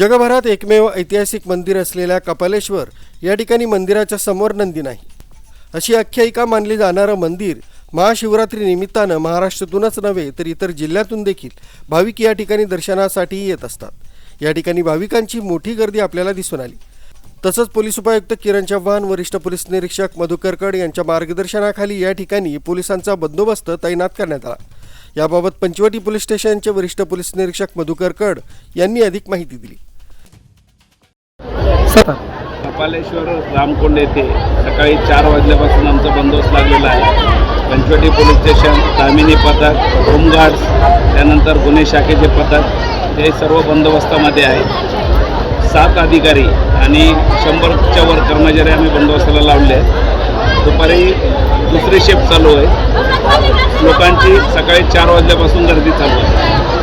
जगभरात एकमेव ऐतिहासिक मंदिर असलेल्या कपालेश्वर या ठिकाणी मंदिराच्या समोर नंदी नाही. अशी आख्यायिका मानली जाणारं मंदिर महाशिवरात्री निमित्तानं महाराष्ट्रातूनच नव्हे तर इतर जिल्ह्यातून देखील भाविक या ठिकाणी दर्शनासाठी येत असतात. या ठिकाणी भाविकांची मोठी गर्दी आपल्याला दिसून आली. तसंच पोलीस उपायुक्त किरण चव्हाण वरिष्ठ पोलीस निरीक्षक मधुकर कड यांच्या मार्गदर्शनाखाली या ठिकाणी पोलिसांचा बंदोबस्त तैनात करण्यात आला. याबाबत पंचवटी पोलीस स्टेशनचे वरिष्ठ पोलीस निरीक्षक मधुकर कड यांनी अधिक माहिती दिली. कपालेश्वर रामकुंड येथे सकाळी चार वाजल्यापासून आमचा बंदोबस्त लागलेला आहे. पंचवटी पोलीस स्टेशन दामिनी पथक होमगार्ड्स त्यानंतर गुन्हे शाखेचे पथक हे सर्व बंदोबस्तामध्ये आहे. सात अधिकारी आणि शंभरच्या वर कर्मचारी आम्ही बंदोबस्ताला लावले आहेत. दुपारी दुसरी शिफ्ट चालू आहे. लोकांची सकाळी चार वाजल्यापासून गर्दी चालू आहे.